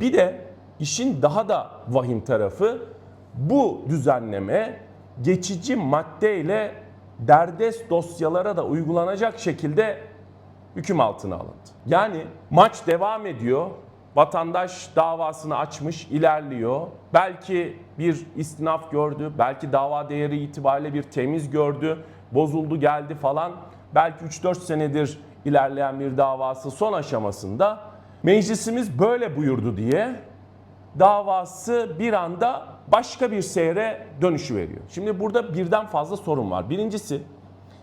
Bir de işin daha da vahim tarafı bu düzenleme geçici maddeyle derdest dosyalara da uygulanacak şekilde hüküm altına alındı. Yani maç devam ediyor. Vatandaş davasını açmış, ilerliyor. Belki bir istinaf gördü, belki dava değeri itibariyle bir temiz gördü, bozuldu geldi falan. Belki 3-4 senedir ilerleyen bir davası son aşamasında meclisimiz böyle buyurdu diye davası bir anda başka bir seyre dönüşü veriyor. Şimdi burada birden fazla sorun var. Birincisi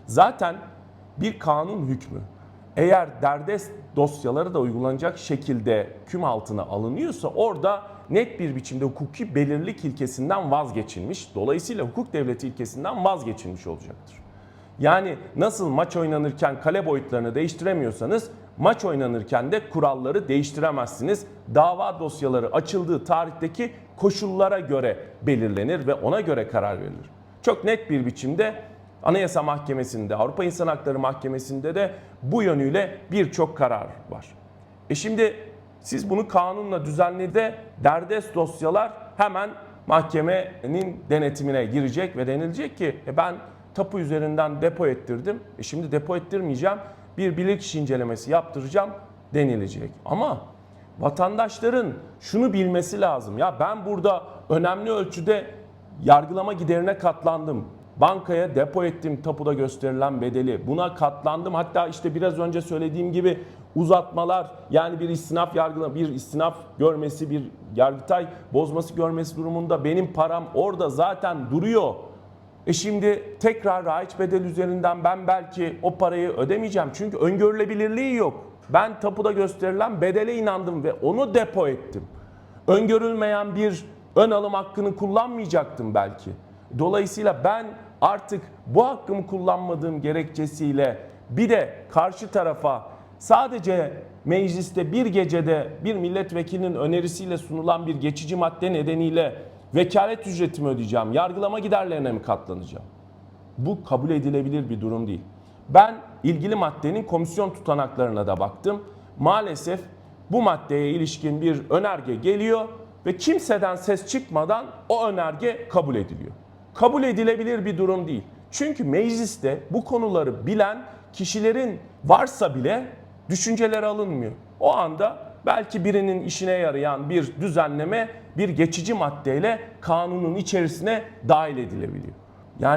zaten bir kanun hükmü eğer derdest dosyaları da uygulanacak şekilde küm altına alınıyorsa orada net bir biçimde hukuki belirlilik ilkesinden vazgeçilmiş. Dolayısıyla hukuk devleti ilkesinden vazgeçilmiş olacaktır. Yani nasıl maç oynanırken kale boyutlarını değiştiremiyorsanız maç oynanırken de kuralları değiştiremezsiniz. Dava dosyaları açıldığı tarihteki koşullara göre belirlenir ve ona göre karar verilir. Çok net bir biçimde Anayasa Mahkemesi'nde, Avrupa İnsan Hakları Mahkemesi'nde de bu yönüyle birçok karar var. E şimdi siz bunu kanunla düzenlede derdest dosyalar hemen mahkemenin denetimine girecek ve denilecek ki e ben tapu üzerinden depo ettirdim. E şimdi depo ettirmeyeceğim. Bir bilirkişi incelemesi yaptıracağım denilecek. Ama vatandaşların şunu bilmesi lazım. Ya ben burada önemli ölçüde yargılama giderine katlandım. Bankaya depo ettim tapuda gösterilen bedeli. Buna katlandım. Hatta işte biraz önce söylediğim gibi uzatmalar yani bir istinaf yargılama, bir istinaf görmesi, bir yargıtay bozması görmesi durumunda benim param orada zaten duruyor. E şimdi tekrar raiç bedel üzerinden ben belki o parayı ödemeyeceğim. Çünkü öngörülebilirliği yok. Ben tapuda gösterilen bedele inandım ve onu depo ettim. Öngörülmeyen bir ön alım hakkını kullanmayacaktım belki. Dolayısıyla ben artık bu hakkımı kullanmadığım gerekçesiyle bir de karşı tarafa sadece mecliste bir gecede bir milletvekilinin önerisiyle sunulan bir geçici madde nedeniyle vekalet ücretimi ödeyeceğim, yargılama giderlerine mi katlanacağım? Bu kabul edilebilir bir durum değil. Ben ilgili maddenin komisyon tutanaklarına da baktım. Maalesef bu maddeye ilişkin bir önerge geliyor ve kimseden ses çıkmadan o önerge kabul ediliyor. Kabul edilebilir bir durum değil. Çünkü mecliste bu konuları bilen kişilerin varsa bile düşünceler alınmıyor. O anda belki birinin işine yarayan bir düzenleme bir geçici maddeyle kanunun içerisine dahil edilebiliyor. Yani